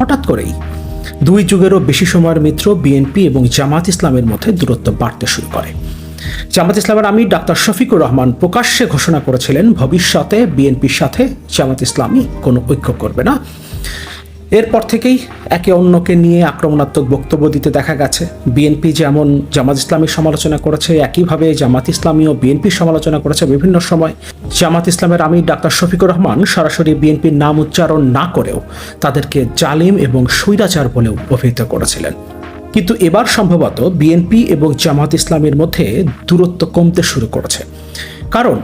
হঠাৎ করেই দুই যুগেরও বেশি সময়ের মিত্র বিএনপি এবং জামাত ইসলামের মধ্যে দূরত্ব বাড়তে শুরু করে। জামাত ইসলামের আমি ডাক্তার শফিকুর রহমান প্রকাশ্যে ঘোষণা করেছিলেন, ভবিষ্যতে বিএনপির সাথে জামাত ইসলামী কোনো ঐক্য করবে না। এরপর থেকেই একে অন্যকে নিয়ে আক্রমণাত্মক বক্তব্য দিতে দেখা গেছে। বিএনপি যেমন জামাত ইসলামীর সমালোচনা করেছে, একইভাবে জামাত ইসলামীও বিএনপির সমালোচনা করেছে বিভিন্ন সময়। জামাত ইসলামের আমির ডাক্তার শফিকুর রহমান সরাসরি বিএনপির নাম উচ্চারণ না করেও তাদেরকে জালিম এবং স্বৈরাচার বলেও অভিহিত করেছিলেন। কিন্তু এবার সম্ভবত বিএনপি এবং জামাত ইসলামের মধ্যে দূরত্ব কমতে শুরু করেছে। কারণ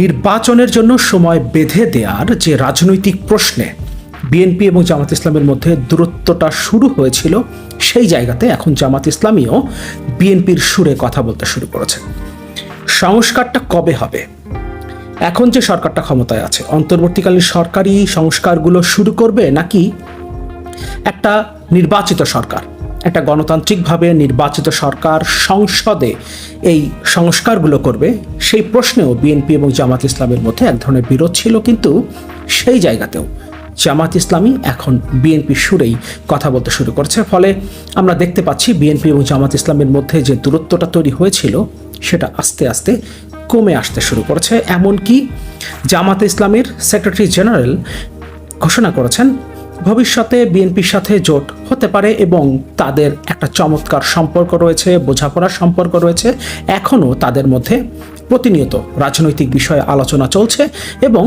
নির্বাচনের জন্য সময় বেঁধে দেওয়ার যে রাজনৈতিক প্রশ্নে বিএনপি এবং জামাত ইসলামের মধ্যে দূরত্বটা শুরু হয়েছিল সেই জায়গাতে। এখন জামাত ইসলামীও বিএনপির সুরে কথা বলতে শুরু করেছে। সংস্কারটা কবে হবে? এখন যে সরকারটা ক্ষমতায় আছে, অন্তর্বর্তীকালীন সরকারি সংস্কারগুলো শুরু করবে নাকি একটা নির্বাচিত সরকার, একটা গণতান্ত্রিকভাবে নির্বাচিত সরকার সংসদে এই সংস্কারগুলো করবে? সেই প্রশ্নেও বিএনপি এবং জামাত ইসলামের মধ্যে এক ধরনের বিরোধ ছিল, কিন্তু সেই জায়গাতেও জামাত ইসলামী এখন বিএনপি সুরেই কথা বলতে শুরু করছে। ফলে আমরা দেখতে পাচ্ছি বিএনপি এবং জামাত ইসলামের মধ্যে যে দূরত্বটা তৈরি হয়েছিল, সেটা আস্তে আস্তে কমে আসতে শুরু করেছে। এমনকি জামাত ইসলামের সেক্রেটারি জেনারেল ঘোষণা করেছেন, ভবিষ্যতে বিএনপির সাথে জোট হতে পারে এবং তাদের একটা চমৎকার সম্পর্ক রয়েছে, বোঝাপড়ার সম্পর্ক রয়েছে। এখনও তাদের মধ্যে প্রতিনিয়ত রাজনৈতিক বিষয়ে আলোচনা চলছে এবং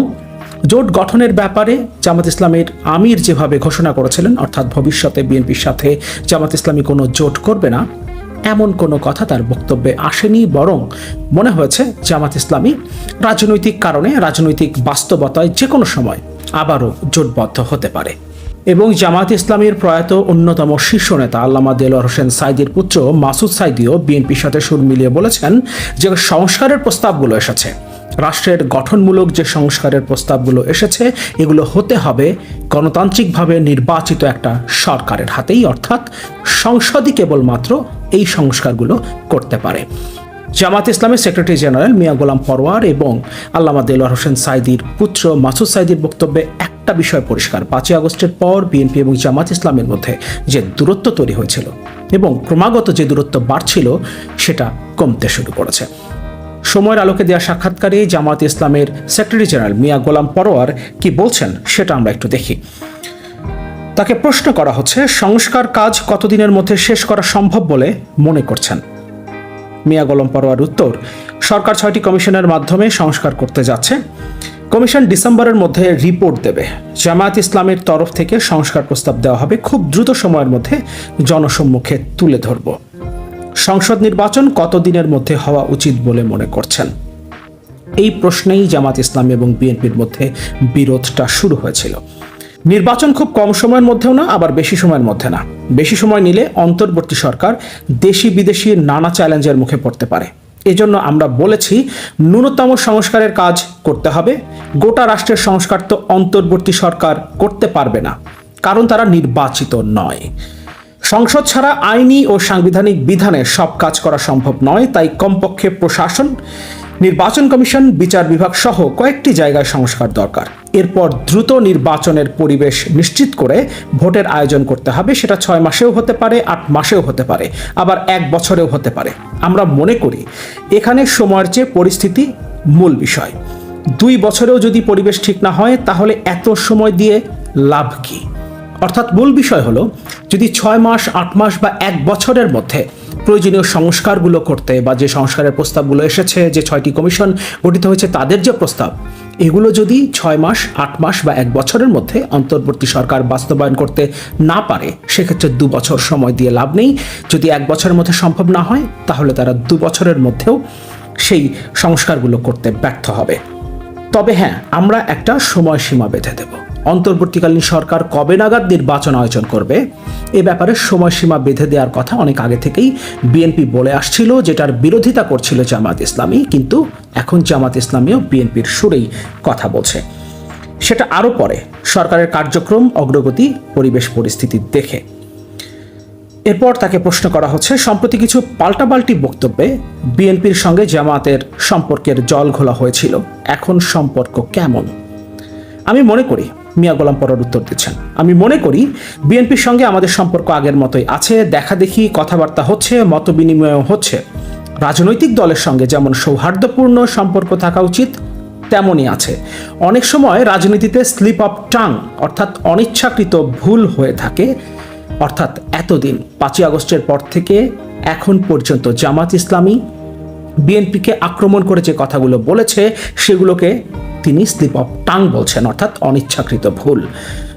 জোট গঠনের ব্যাপারে জামাত ইসলামের আমির যেভাবে ঘোষণা করেছিলেন, অর্থাৎ ভবিষ্যতে বিএনপির সাথে জামাত ইসলামী কোনো জোট করবে না, এমন কোনো কথা তার বক্তব্যে আসেনি, বরং মনে হয়েছে জামাত ইসলামী রাজনৈতিক কারণে, রাজনৈতিক বাস্তবতায় যে কোনো সময় আবারও জোটবদ্ধ হতে পারে। এবং জামাত ইসলামীর প্রয়াত অন্যতম শীর্ষ নেতা আল্লামা দেলোয়ার হোসেন সাইদির পুত্র মাসুদ সাইদিও বিএনপির সাথে সুর মিলিয়ে বলেছেন যে সংস্কারের প্রস্তাবগুলো এসেছে। রাষ্ট্রের গঠনমূলক যে সংস্কারের প্রস্তাবগুলো এসেছে, এগুলো হতে হবে গণতান্ত্রিকভাবে নির্বাচিত একটা সরকারের হাতেই, অর্থাৎ সংসদই কেবলমাত্র এই সংস্কারগুলো করতে পারে। জামাত ইসলামের সেক্রেটারি জেনারেল মিয়া গোলাম পরোয়ার এবং আল্লামা দেলোয়ার হোসেন সাইদির পুত্র মাসুদ সাইদির বক্তব্যে একটা বিষয় পরিষ্কার। পাঁচই আগস্টের পর বিএনপি এবং জামাত ইসলামের মধ্যে যে দূরত্ব তৈরি হয়েছিল এবং ক্রমাগত যে দূরত্ব বাড়ছিল, সেটা কমতে শুরু করেছে। সময়ের আলোকে দেওয়া সাক্ষাৎকারে জামাত ইসলামের সেক্রেটারি জেনারেল মিয়া গোলাম পরোয়ার কি বলছেন সেটা আমরা একটু দেখি। তাকে প্রশ্ন করা হচ্ছে, সংস্কার কাজ কতদিনের মধ্যে শেষ করা সম্ভব বলে মনে করছেন? মিয়া গোলাম পরোয়ার উত্তর, সরকার ছয়টি কমিশনের মাধ্যমে সংস্কার করতে যাচ্ছে। কমিশন ডিসেম্বরের মধ্যে রিপোর্ট দেবে। জামায়াত ইসলামের তরফ থেকে সংস্কার প্রস্তাব দেওয়া হবে। খুব দ্রুত সময়ের মধ্যে জনসম্মুখে তুলে ধরব। সংসদ নির্বাচন কতদিনের মধ্যে হওয়া উচিত বলে মনে করছেন? এই প্রশ্নেই জামাত ইসলাম এবং বিএনপির মধ্যে বিরোধটা শুরু হয়েছিল। নির্বাচন খুব কম সময়ের মধ্যেও না, আবার বেশি সময়ের মধ্যে না। বেশি সময় নিলে অন্তর্বর্তী সরকার দেশি বিদেশি নানা চ্যালেঞ্জের মুখে পড়তে পারে। এজন্য আমরা বলেছি, ন্যূনতম সংস্কারের কাজ করতে হবে। গোটা রাষ্ট্রের সংস্কার তো অন্তর্বর্তী সরকার করতে পারবে না, কারণ তারা নির্বাচিত নয়। সংসদ ছাড়া আইনি ও সাংবিধানিক বিধানে সব কাজ করা সম্ভব নয়, তাই কমপক্ষে প্রশাসন, নির্বাচন কমিশন, বিচার বিভাগ সহ কয়েকটি জায়গায় সংস্কার দরকার। এরপর দ্রুত নির্বাচনের পরিবেশ নিশ্চিত করে ভোটের আয়োজন করতে হবে, সেটা ছয় মাসেও হতে পারে, আট মাসেও হতে পারে, আবার এক বছরেও হতে পারে। আমরা মনে করি, এখানে সময়ের চেয়ে পরিস্থিতি মূল বিষয়। দুই বছরেও যদি পরিবেশ ঠিক না হয়, তাহলে এত সময় দিয়ে লাভ কী? অর্থাৎ মূল বিষয় হলো যদি ছয় মাস, আট মাস বা এক বছরের মধ্যে প্রয়োজনীয় সংস্কারগুলো করতে বা যে সংস্কারের প্রস্তাবগুলো এসেছে, যে ছয়টি কমিশন গঠিত হয়েছে, তাদের যে প্রস্তাব, এগুলো যদি ছয় মাস, আট মাস বা এক বছরের মধ্যে অন্তর্বর্তী সরকার বাস্তবায়ন করতে না পারে, সেক্ষেত্রে দু বছর সময় দিয়ে লাভ নেই। যদি এক বছরের মধ্যে সম্ভব না হয়, তাহলে তারা দু বছরের মধ্যেও সেই সংস্কারগুলো করতে ব্যর্থ হবে। তবে হ্যাঁ আমরা একটা সময়সীমা বেঁধে দেব। অন্তর্বর্তীকালীন সরকার কবে নাগাদ নির্বাচন আয়োজন করবে? এ ব্যাপারে সময়সীমা বেঁধে দেওয়ার কথা অনেক আগে থেকেই বিএনপি বলে আসছিল, যেটার বিরোধিতা করছিল জামাত ইসলামী, কিন্তু এখন জামাত ইসলামীও বিএনপির সুরেই কথা বলছে। সেটা আরও পরে, সরকারের কার্যক্রম, অগ্রগতি, পরিবেশ পরিস্থিতি দেখে। এরপর তাকে প্রশ্ন করা হচ্ছে, সম্প্রতি কিছু পাল্টাপাল্টি বক্তব্যে বিএনপির সঙ্গে জামাতের সম্পর্কের জল ঘোলা হয়েছিল। এখন সম্পর্ক কেমন? আমি মনে করি মিয়া গোলাম পরার উত্তর দিচ্ছেন। আমি মনে করি বিএনপির সঙ্গে আমাদের সম্পর্ক আগের মতোই আছে, দেখা দেখি কথাবার্তা হচ্ছে মত বিনিময় হচ্ছে। রাজনৈতিক দলের সঙ্গে যেমন সৌহার্দ্যপূর্ণ সম্পর্ক থাকা উচিত, তেমনই আছে। অনেক সময় রাজনীতিতে স্লিপ অফ টাং অর্থাৎ অনিচ্ছাকৃত ভুল হয়ে থাকে। অর্থাৎ এতদিন, পাঁচই আগস্টের পর থেকে এখন পর্যন্ত জামাত ইসলামী বিএনপিকে আক্রমণ করে যে কথাগুলো বলেছে, সেগুলোকে তিনি স্লিপ অফ টাং বলছেন, অর্থাৎ অনিচ্ছাকৃত ভুল।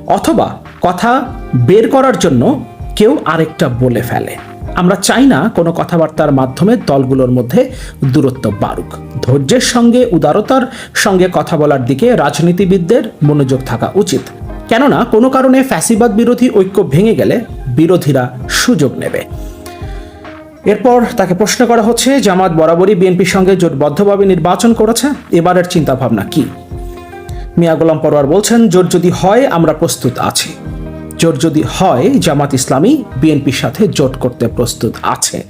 অথবা কথা বের করার জন্য কেউ আরেকটা বলে ফেলে। আমরা চাই না কোনো কথাবার্তার মাধ্যমে দলগুলোর মধ্যে দূরত্ব বাড়ুক। ধৈর্যের সঙ্গে, উদারতার সঙ্গে কথা বলার দিকে রাজনীতিবিদদের মনোযোগ থাকা উচিত। কেননা কোনো কারণে ফ্যাসিবাদ বিরোধী ঐক্য ভেঙে গেলে বিরোধীরা সুযোগ নেবে। এরপর তাকে প্রশ্ন করা হচ্ছে, জামাত বরাবরই বিএনপির সঙ্গে জোটবদ্ধভাবে নির্বাচন করেছে, এবারের চিন্তাভাবনা কি? মিয়া গোলাম পরোয়ার বলছেন, জোট যদি হয়, আমরা প্রস্তুত আছি। জোট যদি হয়, জামাত ইসলামী বিএনপির সাথে জোট করতে প্রস্তুত আছে।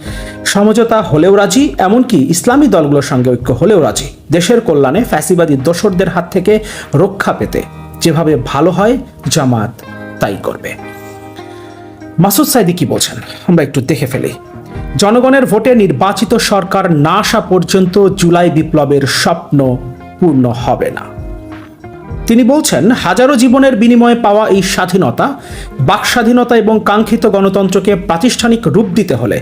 সমঝোতা হলেও রাজি, এমনকি ইসলামী দলগুলোর সঙ্গে ঐক্য হলেও রাজি। দেশের কল্যাণে ফ্যাসিবাদী দোসরদের হাত থেকে রক্ষা পেতে যেভাবে ভালো হয়, জামাত তাই করবে। মাসুদ সাইদি কি বলছেন? আমরা একটু দেখে ফেলি। জনগণের ভোটে নির্বাচিত সরকার না আসা পর্যন্ত জুলাই বিপ্লবের স্বপ্ন পূর্ণ হবে না। তিনি বলছেন, হাজারো জীবনের বিনিময়ে পাওয়া এই স্বাধীনতা বাক স্বাধীনতা এবং কাঙ্ক্ষিত গণতন্ত্রকে প্রাতিষ্ঠানিক রূপ দিতে হলে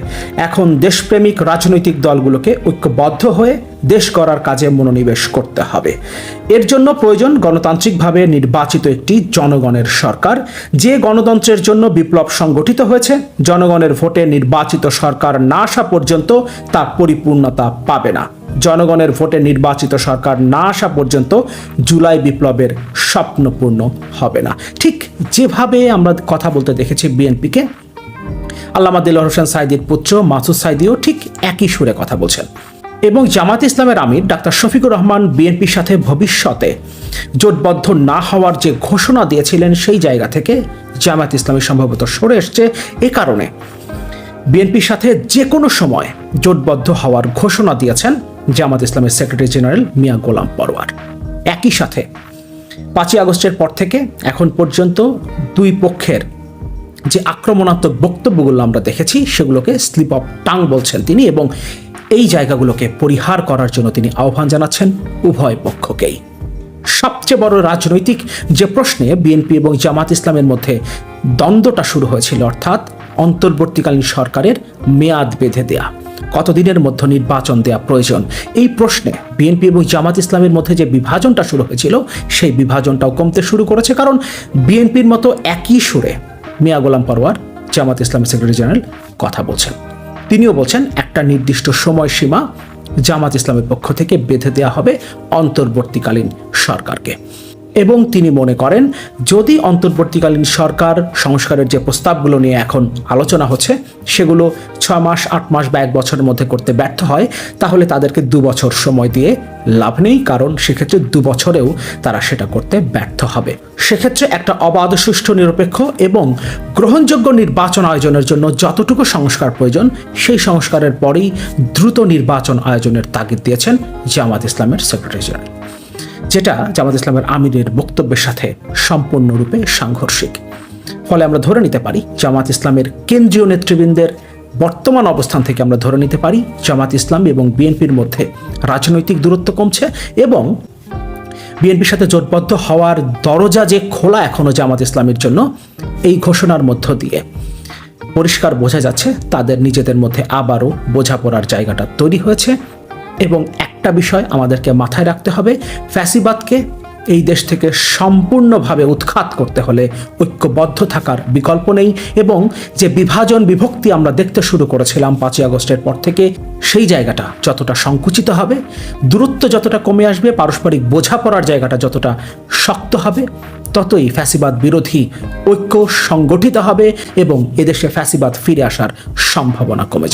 এখন দেশপ্রেমিক রাজনৈতিক দলগুলোকে ঐক্যবদ্ধ হয়ে দেশ গড়ার কাজে মনোনিবেশ করতে হবে। এর জন্য প্রয়োজন গণতান্ত্রিকভাবে নির্বাচিত একটি জনগণের সরকার, যে গণতন্ত্রের জন্য বিপ্লব সংগঠিত হয়েছে। জনগণের ভোটে নির্বাচিত সরকার না আসা পর্যন্ত তা পরিপূর্ণতা পাবে না। জনগণের ভোটে নির্বাচিত সরকার না আসা পর্যন্ত জুলাই বিপ্লবের স্বপ্নপূর্ণ হবে না। ঠিক যেভাবে আমরা কথা বলতে দেখেছি বিএনপিকে, আল্লামা দিলর হোসেন সাইদির পুত্র মাসুদ সাইদিও ঠিক একই সুরে কথা বলছেন। এবং জামাত ইসলামের আমির ডাক্তার শফিকুর রহমান বিএনপির সাথে ভবিষ্যতে জোটবদ্ধ না হওয়ার যে ঘোষণা দিয়েছিলেন সেই জায়গা থেকে জামাত ইসলামী সম্ভবত সরে এসছে। এ কারণে বিএনপির সাথে যে কোনো সময় জোটবদ্ধ হওয়ার ঘোষণা দিয়েছেন জামাত ইসলামের সেক্রেটারি জেনারেল মিয়া গোলাম পরওয়ার। একই সাথে পাঁচই আগস্টের পর থেকে এখন পর্যন্ত দুই পক্ষের যে আক্রমণাত্মক বক্তব্যগুলো আমরা দেখেছি, সেগুলোকে স্লিপ অফ টাং বলছেন তিনি এবং এই জায়গাগুলোকে পরিহার করার জন্য তিনি আহ্বান জানাচ্ছেন উভয় পক্ষকেই। সবচেয়ে বড় রাজনৈতিক যে প্রশ্নে বিএনপি এবং জামাত ইসলামের মধ্যে দ্বন্দ্বটা শুরু হয়েছিল, অর্থাৎ অন্তর্বর্তীকালীন সরকারের মেয়াদ বেঁধে দেয়া। কতদিনের মধ্যে নির্বাচন দেওয়া প্রয়োজন? এই প্রশ্নে বিএনপি এবং জামাত ইসলামের মধ্যে যে বিভাজনটা শুরু হয়েছিল, সেই বিভাজনটাও কমতে শুরু করেছে। কারণ বিএনপির মতো একই সুরে মিয়া গোলাম পরওয়ার জামাত ইসলামের সেক্রেটারি জেনারেল কথা বলছেন। তিনিও বলছেন, একটা নির্দিষ্ট সময়সীমা জামাত ইসলামের পক্ষ থেকে বেঁধে দেওয়া হবে অন্তর্বর্তীকালীন সরকারকে। এবং তিনি মনে করেন, যদি অন্তর্বর্তীকালীন সরকার সংস্কারের যে প্রস্তাবগুলো নিয়ে এখন আলোচনা হচ্ছে, সেগুলো ছ মাস, আট মাস বা এক বছরের মধ্যে করতে ব্যর্থ হয়, তাহলে তাদেরকে দু বছর সময় দিয়ে লাভ নেই, কারণ সেক্ষেত্রে দু বছরেও তারা সেটা করতে ব্যর্থ হবে। সেক্ষেত্রে একটা অবাধ, সুষ্ঠু, নিরপেক্ষ এবং গ্রহণযোগ্য নির্বাচন আয়োজনের জন্য যতটুকু সংস্কার প্রয়োজন, সেই সংস্কারের পরেই দ্রুত নির্বাচন আয়োজনের তাগিদ দিয়েছেন জামাত ইসলামের সেক্রেটারি জেনারেল। যেটা জামাত ইসলামের আমিরের বক্তব্যের সাথে সম্পূর্ণরূপে সাংঘর্ষিক। ফলে আমরা ধরে নিতে পারি, জামাত ইসলামের কেন্দ্রীয় নেতৃবৃন্দের বর্তমান অবস্থান থেকে আমরা ধরে নিতে পারি, জামাত ইসলাম এবং বিএনপির মধ্যে রাজনৈতিক দূরত্ব কমছে এবং বিএনপির সাথে জোটবদ্ধ হওয়ার দরজা যে খোলা এখনও জামাত ইসলামের জন্য, এই ঘোষণার মধ্য দিয়ে পরিষ্কার বোঝা যাচ্ছে তাদের নিজেদের মধ্যে আবারও বোঝাপড়ার জায়গাটা তৈরি হয়েছে এবং একটা বিষয় আমাদেরকে মাথায় রাখতে হবে, ফ্যাসিবাদকে এই দেশ থেকে সম্পূর্ণভাবে উৎখাত করতে হলে ঐক্যবদ্ধ থাকার বিকল্প নেই এবং যে বিভাজন বিভক্তি আমরা দেখতে শুরু করেছিলাম পাঁচই আগস্টের পর থেকে, সেই জায়গাটা যতটা সংকুচিত হবে, দূরত্ব যতটা কমে আসবে, পারস্পরিক বোঝাপড়ার জায়গাটা যতটা শক্ত হবে, ততই ফ্যাসিবাদ বিরোধী ঐক্য সংগঠিত হবে এবং এদেশে ফ্যাসিবাদ ফিরে আসার সম্ভাবনা কমে যাবে।